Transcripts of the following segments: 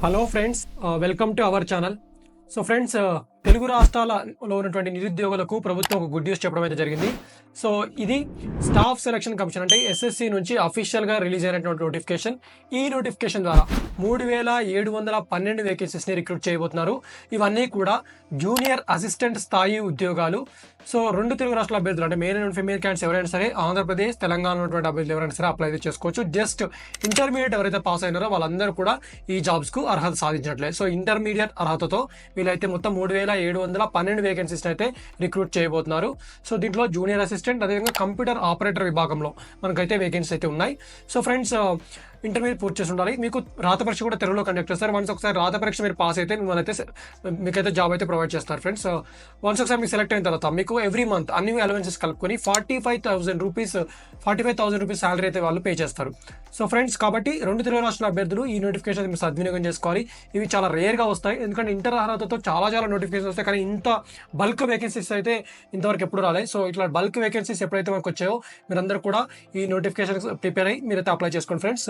Hello friends, uh, welcome to our channel. So friends, uh, Telugu రాష్ట్రాలలో ఉన్నటువంటి నిరుద్యోగులకు ప్రభుత్వం ఒక గుడ్ న్యూస్ చెప్పడం అయితే జరిగింది. సో ఇది స్టాఫ్ సెలక్షన్ కమిషన్ అంటే ఎస్ఎస్సి నుంచి అఫీషియల్గా రిలీజ్ అయినటువంటి నోటిఫికేషన్ ఈ నోటిఫికేషన్ ద్వారా మూడు వేల ఏడు వందల పన్నెండు వేకెన్సీస్ని రిక్రూట్ చేయబోతున్నారు. ఇవన్నీ కూడా జూనియర్ అసిస్టెంట్ స్థాయి ఉద్యోగాలు. సో రెండు తెలుగు రాష్ట్రాల అభ్యర్థులు అంటే మెయిన్ అండ్ ఫిమేల్ క్యాండిడేట్స్ ఎవరైనా సరే ఆంధ్రప్రదేశ్ తెలంగాణ ఉన్నటువంటి అభ్యర్థులు ఎవరైనా సరే అప్లై అయితే చేసుకోవచ్చు. జస్ట్ ఇంటర్మీడియట్ ఎవరైతే పాస్ అయినారో వాళ్ళందరూ కూడా ఈ జాబ్స్కు అర్హత సాధించినట్లే సో ఇంటర్మీడియట్ అర్హతతో వీళ్ళైతే మొత్తం మూడు వేల ఏడు వందల పన్నెండు వేకెన్సీస్ అయితే రిక్రూట్ చేయబోతున్నారు. సో దీంట్లో జూనియర్ అసిస్టెంట్ అదేవిధంగా కంప్యూటర్ ఆపరేటర్ విభాగంలో మనకైతే వేకెన్సీ అయితే ఉన్నాయి. సో ఫ్రెండ్స్ ఇంటర్మీడియట్ పూర్తి చేసి ఉండాలి. మీకు రాత పరీక్ష కూడా తెలుగులో కండక్ట్ చేస్తారు. వన్స్ ఒకసారి రాత పరీక్ష మీరు పాస్ అయితే మిమ్మల్ని అయితే మీకైతే జాబ్ అయితే ప్రొవైడ్ చేస్తారు ఫ్రెండ్స్ వన్స్ ఒకసారి మీకు సెలెక్ట్ అయిన తర్వాత మీకు ఎవ్రీ మంత్ అన్ని అలవెన్సెస్ కలుపుకొని forty five thousand rupees forty five thousand rupees salary అయితే వాళ్ళు పే చేస్తారు. సో ఫ్రెండ్స్ కాబట్టి రెండు తెలుగు రాష్ట్రాల అభ్యర్థులు ఈ నోటిఫికేషన్ మీరు సద్వినియోగం చేసుకోవాలి. ఇవి చాలా రేర్గా వస్తాయి. ఎందుకంటే ఇంటర్ అర్హతతో చాలా చాలా నోటిఫికేషన్ వస్తాయి. కానీ ఇంత బల్క్ వేకెన్సీస్ అయితే ఇంతవరకు ఎప్పుడు రాలేదు సో ఇట్లా బల్క్ వేకెన్సీస్ ఎప్పుడైతే మనకు వచ్చాయో మీరందరూ కూడా ఈ నోటిఫికేషన్ ప్రిపేర్ అయ్యి మీరైతే అప్లై చేసుకోండి ఫ్రెండ్స్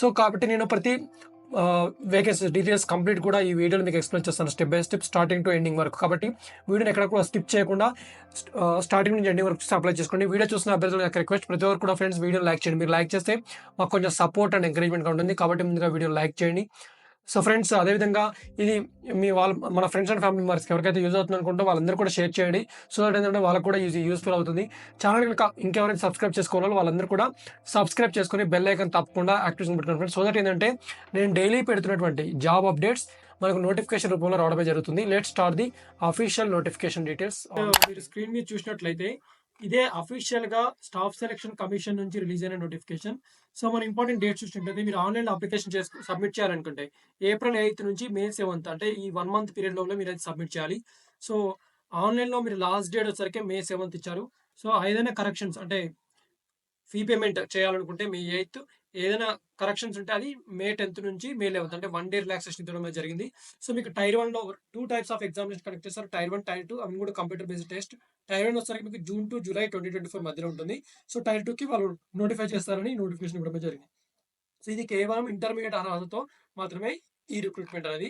సో కాబట్టి నేను ప్రతి వేకెన్సీ డీటెయిల్స్ కంప్లీట్ కూడా ఈ వీడియోలో మీకు ఎక్స్ప్లెయిన్ చేస్తాను. Step by step starting to ending వరకు. కాబట్టి వీడియోని ఎక్కడ కూడా స్కిప్ చేయకుండా స్టార్టింగ్ నుంచి ఎండింగ్ వరకు అప్లై చేసుకోండి. వీడియో చూసిన అభ్యర్థులు యొక్క రిక్వెస్ట్ ప్రతి ఒక్కరు కూడా ఫ్రెండ్స్ వీడియో లైక్ చేయండి. మీరు లైక్ చేస్తే మాకు కొంచెం సపోర్ట్ అండ్ ఎంకరేజ్మెంట్గా ఉంటుంది. కాబట్టి ముందుగా వీడియో లైక్ చేయండి. సో ఫ్రెండ్స్ అదేవిధంగా ఇది మీ వాళ్ళ మన ఫ్రెండ్స్ అండ్ ఫ్యామిలీ మెంబర్స్కి ఎవరికైతే యూజ్ అవుతుంది అనుకుంటే వాళ్ళందరూ కూడా షేర్ చేయండి. సో దట్ ఏంటంటే వాళ్ళకు కూడా యూజ్ యూస్ఫుల్ అవుతుంది. ఛానల్ కనుక ఇంకెవరైనా సబ్స్క్రైబ్ చేసుకోవాలో వాళ్ళందరూ కూడా సబ్స్క్రైబ్ చేసుకొని బెల్ ఐకన్ తప్పకుండా యాక్టివేషన్ పెట్టుకోండి ఫ్రెండ్స్ సో దట్ ఏంటంటే నేను డైలీ పెడుతున్నటువంటి జాబ్ అప్డేట్స్ మనకు నోటిఫికేషన్ రూపంలో రావడమే జరుగుతుంది. Let start the official notification details. మీరు స్క్రీన్ మీద చూసినట్లయితే ఇదే అఫీషియల్గా స్టాఫ్ సెలక్షన్ కమిషన్ నుంచి రిలీజ్ అయిన నోటిఫికేషన్ సో మన ఇంపార్టెంట్ డేట్ చూసినట్లయితే మీరు ఆన్లైన్ అప్లికేషన్ చేసుకు సబ్మిట్ చేయాలనుకుంటే ఏప్రిల్ ఎయిత్ నుంచి మే సెవెంత్ అంటే ఈ వన్ మంత్ పీరియడ్ లోపల మీరు అయితే సబ్మిట్ చేయాలి. సో ఆన్లైన్లో మీరు లాస్ట్ డేట్ వచ్చరికి మే సెవెంత్ ఇచ్చారు. సో ఏదైనా కరెక్షన్స్ అంటే ఫీ పేమెంట్ చేయాలనుకుంటే మే ఎయిత్ ఏదైనా కరెక్షన్స్ ఉంటే అది మే టెన్త్ నుంచి మే లెవెన్త్ అంటే వన్ డే రిలాక్సేషన్ ఇవ్వడం జరిగింది. సో మీకు టైర్ వన్లో two types of examination connect చేస్తారు. టైర్ వన్ టైర్ టూ అవి కూడా computer based test tier one వచ్చేసరికి మీకు June to July twenty twenty four మధ్యలో ఉంటుంది. సో టైర్ టూకి వాళ్ళు నోటిఫై చేస్తారని నోటిఫికేషన్ ఇవ్వడం జరిగింది. సో ఇది కేవలం ఇంటర్మీడియట్ అర్హతతో మాత్రమే ఈ రిక్రూట్మెంట్ అనేది.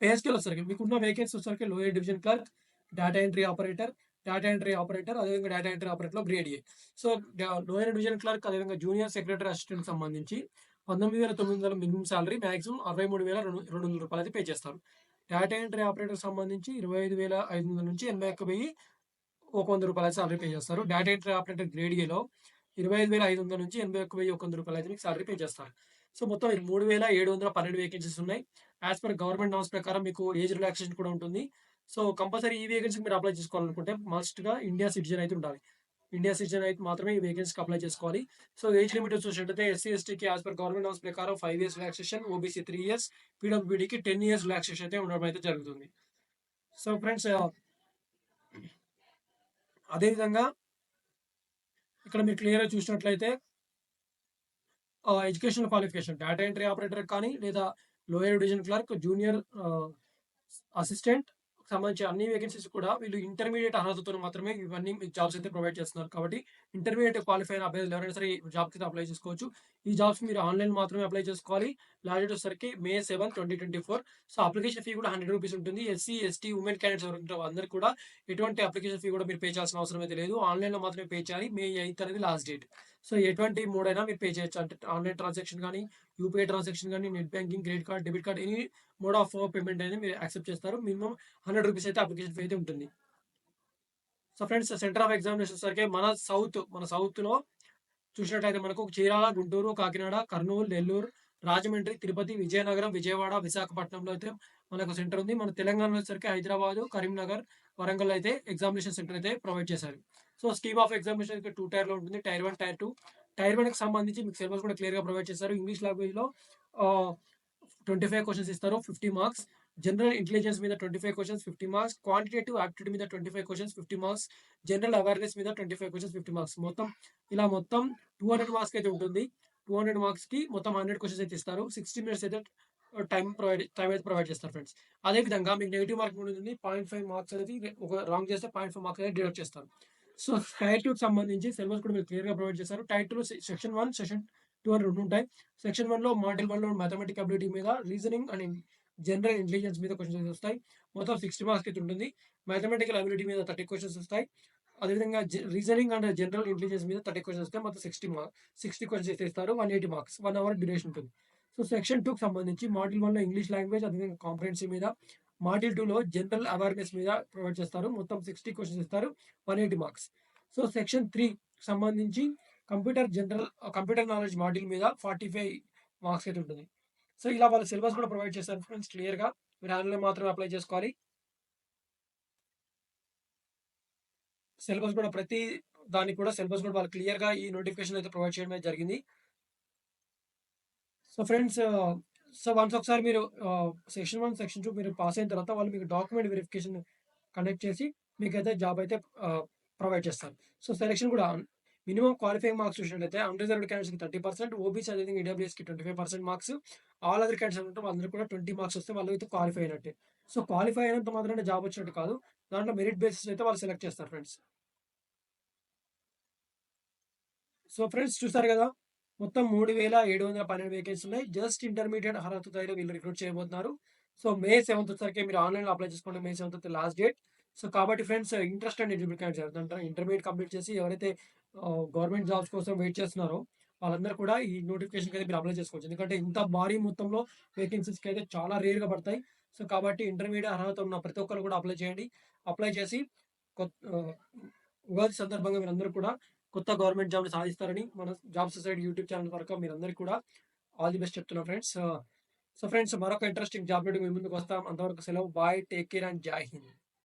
పే స్కేల్ వచ్చేసరికి మీకున్న వేకెన్సీ వచ్చేసరికి lower division clerk data entry operator data entry operator అదేవిధంగా data entry ఆపరేటర్లో grade A so lower division clerk అదేవిధంగా జూనియర్ సెక్రటరీ అసిస్టెంట్ సంబంధించి పంతొమ్మిది వేల తొమ్మిది వందల మినిమం సాలరీ మాక్సిమం అరవై మూడు వేల రెండు రెండు వందల రూపాయలు అయితే పే చేస్తారు. డేటా ఎంట్రీ ఆపరేటర్ సంబంధించి ఇరవై ఐదు వేల ఐదు వందల నుంచి ఎనభై ఒక్క వెయ్యి ఒక వంద రూపాయలు అయితే సాలరీ పే చేస్తారు. డేటా ఎంట్రీ ఆపరేటర్ గ్రేడ్ ఏలో ఇరవై ఐదు వేల ఐదు వందల నుంచి ఎనభై ఒక్క వెయ్యి ఒక వంద రూపాయలు అయితే మీకు సాలరీ పే చేస్తారు. సో మొత్తం మూడు వేల ఏడు వందల పన్నెండు వేకెన్సీస్ ఉన్నాయి. యాజ్ పర్ గవర్నమెంట్ నామ్స్ ప్రకారం మీకు ఏజ్ రిలాక్సేషన్ కూడా ఉంటుంది. సో కంపల్సరీ ఈ వేకెన్సీకి మీరు అప్లై చేసుకోవాలనుకుంటే మస్ట్గా ఇండియా సిటిజన్ అయితే ఉండాలి. ఇండియా సిటిజన్ అయితే మాత్రమే ఈ వేకెన్సీకి అప్లై చేసుకోవాలి. సో ఏజ్ లిమిట్ చూసినట్టయితే ఎస్సీ ఎస్టీకి యాజ్ పర్ గవర్నమెంట్ నామ్స్ ప్రకారం five years relaxation OBC three years పీడబ్ల్యూడీకి ten years relaxation అయితే ఉండడం అయితే జరుగుతుంది. సో ఫ్రెండ్స్ అదేవిధంగా ఇక్కడ మీరు క్లియర్గా చూసినట్లయితే educational qualification data entry operator కానీ లేదా lower division clerk junior assistant సంబంధించి అన్ని వేకెన్సీస్ కూడా వీళ్ళు ఇంటర్మీడియట్ అర్హతతో మాత్రమే ఇవన్నీ జాబ్స్ అయితే ప్రొవైడ్ చేస్తున్నారు. కాబట్టి ఇంటర్మీడియట్ క్వాలిఫై అయిన అభ్యర్థులు ఎవరైనా సరే జాబ్ అయితే అప్లై చేసుకోవచ్చు. ఈ జాబ్స్ మీరు ఆన్లైన్ మాత్రమే అప్లై చేసుకోవాలి. లాస్ట్ వచ్చేసరికి May seven twenty twenty four so application fee కూడా హండ్రెడ్ రూపీస్ ఉంటుంది. ఎస్సీ ఎస్టీ ఉమెన్ క్యాండిడేట్స్ ఎవరు ఉంటారో అందరికీ కూడా ఎటువంటి అప్లికేషన్ ఫీ కూడా మీరు పే చేయాల్సిన అవసరం అయితే లేదు. ఆన్లైన్లో మాత్రమే పే చేయాలి. మే ఎయిత్ అనేది లాస్ట్ డేట్ సో ఎటువంటి మూడైనా మీరు పే చేయొచ్చు. అంటే ఆన్లైన్ ట్రాన్సాక్షన్ కానీ యూపీఐ ట్రాన్సాక్షన్ కానీ net banking credit card debit card any mode of payment అనేది మీరు యాక్సెప్ట్ చేస్తారు. మినిమం హండ్రెడ్ రూపీస్ అయితే అప్లికేషన్ ఫీ అయితే ఉంటుంది. So friends centre of examination సరికి మన సౌత్ మన సౌత్లో చూసినట్లయితే మనకు చీరాల గుంటూరు కాకినాడ కర్నూలు నెల్లూరు రాజమండ్రి తిరుపతి విజయనగరం విజయవాడ విశాఖపట్నంలో అయితే మనకు సెంటర్ ఉంది. మన తెలంగాణలో వచ్చేసరికి హైదరాబాద్ కరీంనగర్ వరంగల్ అయితే ఎగ్జామినేషన్ సెంటర్ అయితే ప్రొవైడ్ చేశారు. So scheme of examination two టైర్లో ఉంటుంది. Tier one tier two. Tier one సంబంధించి మీకు సిలబస్ కూడా క్లియర్గా ప్రొవైడ్ చేస్తారు ఇంగ్లీష్ లాంగ్వేజ్లో ట్వంటీ ఫైవ్ క్వశ్చన్స్ ఇస్తారు ఫిఫ్టీ మార్క్స్. జనరల్ ఇంటెలిజెన్స్ మీద twenty five questions fifty marks. Quantitative aptitude మీద twenty five questions fifty marks. General awareness మీద twenty five questions fifty marks. మొత్తం ఇలా మొత్తం టూ హండ్రెడ్ మార్క్స్ అయితే ఉంటుంది. టూ హండ్రెడ్ మార్క్స్కి మొత్తం హండ్రెడ్ క్వశ్చన్స్ అయితే ఇస్తారు. సిక్స్టీ మినిట్స్ అయితే టైం ప్రొవైడ్ టైం అయితే ప్రొవైడ్ చేస్తారు ఫ్రెండ్స్. అదే విధంగా మీకు నెగిటివ్ మార్క్ ఉంటుంది. పాయింట్ ఫైవ్ మార్క్స్ అనేది ఒక రాంగ్ చేస్తే పాయింట్ ఫైవ్ మార్క్స్ అనేది డిడక్ట్ చేస్తారు. సో టైర్ సంబంధించి సిలబస్ కూడా మీరు క్లియర్గా ప్రొవైడ్ చేస్తారు title section one session two అని రెండు ఉంటాయి. సెక్షన్ వన్లో మాడ్యూల్ వన్లో మ్యాథమెటిక్ అబిలిటీ మీద రీజనింగ్ అండ్ జనరల్ ఇంటెలిజెన్స్ మీద క్వశ్చన్స్ వస్తాయి. మొత్తం సిక్స్టీ మార్క్స్ అయితే ఉంటుంది. మ్యాథమెటికల్ అబిలిటీ మీద థర్టీ క్వశ్చన్స్ వస్తాయి. అదేవిధంగా రీజనింగ్ అండ్ జనరల్ ఇంటెలిజెన్స్ మీద థర్టీ క్వశ్చన్స్ వస్తాయి. మొత్తం సిక్స్టీ మార్క్స్ సిక్స్టీ క్వశ్చన్స్ అయితే ఇస్తారు. One eighty marks one hour duration ఉంటుంది. సో సెక్షన్ టూకి సంబంధించి మాడ్యూల్ వన్లో ఇంగ్లీష్ లాంగ్వేజ్ అదేవిధంగా కాంఫరెన్సీ మీద మాడ్యూల్ టూలో జనరల్ అవేర్నెస్ మీద ప్రొవైడ్ చేస్తారు. మొత్తం సిక్స్టీ క్వశ్చన్స్ ఇస్తారు. One eighty marks so section three సంబంధించి computer general computer knowledge module మీద ఫార్టీ ఫైవ్ మార్క్స్ అయితే ఉంటుంది. సో ఇలా వాళ్ళ సిలబస్ కూడా ప్రొవైడ్ చేస్తారు ఫ్రెండ్స్ క్లియర్గా మీరు ఆన్లైన్ మాత్రమే అప్లై చేసుకోవాలి. సిలబస్ కూడా ప్రతి దానికి కూడా సిలబస్ కూడా వాళ్ళు క్లియర్గా ఈ నోటిఫికేషన్ అయితే ప్రొవైడ్ చేయడం జరిగింది. సో ఫ్రెండ్స్ సో వన్స్ ఒకసారి మీరు సెక్షన్ వన్ సెక్షన్ టూ మీరు పాస్ అయిన తర్వాత వాళ్ళు మీకు డాక్యుమెంట్ వెరిఫికేషన్ కండక్ట్ చేసి మీకైతే జాబ్ అయితే ప్రొవైడ్ చేస్తారు. సో సెలెక్షన్ కూడా మినిమం క్వాలిఫైయింగ్ మార్క్స్ చూసినట్లయితే అన్రిజర్వ్డ్ క్యాండిడేట్స్కి థర్టీ పర్సెంట్ ఓబీసీ అదేవిధంగా ఈడబ్ల్యూఎస్కి twenty five percent marks all other candidates అంటే వాళ్ళందరూ కూడా ట్వంటీ మార్క్స్ వస్తే వాళ్ళు అయితే క్వాలిఫై అయినట్టే. సో క్వాలిఫై అయినంత మాత్రమే జాబ్ వచ్చినట్టు కాదు దాంట్లో మెరిట్ బేసిస్ అయితే వాళ్ళు సెలెక్ట్ చేస్తారు ఫ్రెండ్స్ సో ఫ్రెండ్స్ చూసారు కదా? మొత్తం మూడు వేల ఏడు వందల పన్నెండు వేకెన్సీ ఉన్నాయి. జస్ట్ ఇంటర్మీడియట్ అర్హత తయారు వీళ్ళు రిక్రూట్ చేయబోతున్నారు. సో మే సెవెంత్ వచ్చరికి మీరు ఆన్లైన్లో అప్లై చేసుకోండి. May seventh last date so కాబట్టి friends interest and eligible candidates intermediate complete చేసి ఎవరైతే గవర్నమెంట్ జాబ్స్ కోసం వెయిట్ చేస్తున్నారో వాళ్ళందరూ కూడా ఈ నోటిఫికేషన్కి అయితే మీరు అప్లై చేసుకోవచ్చు. ఎందుకంటే ఇంత భారీ మొత్తంలో వేకెన్సీస్కి అయితే చాలా రేర్గా పడతాయి. సో కాబట్టి ఇంటర్మీడియట్ అర్హత ఉన్న ప్రతి ఒక్కరు కూడా అప్లై చేయండి. అప్లై చేసి కొత్త ఉగాది సందర్భంగా మీరందరూ కూడా కొత్త గవర్నమెంట్ జాబ్ని సాధిస్తారని మన జాబ్ సొసైటీ యూట్యూబ్ ఛానల్ వరకు మీరందరికీ కూడా ఆల్ ది బెస్ట్ చెప్తున్నాం ఫ్రెండ్స్. సో ఫ్రెండ్స్ మరొక ఇంట్రెస్టింగ్ జాబ్ మీ ముందుకు వస్తాం. అంతవరకు సెలవు. బాయ్ టేక్ కేర్ అండ్ జై హింద్.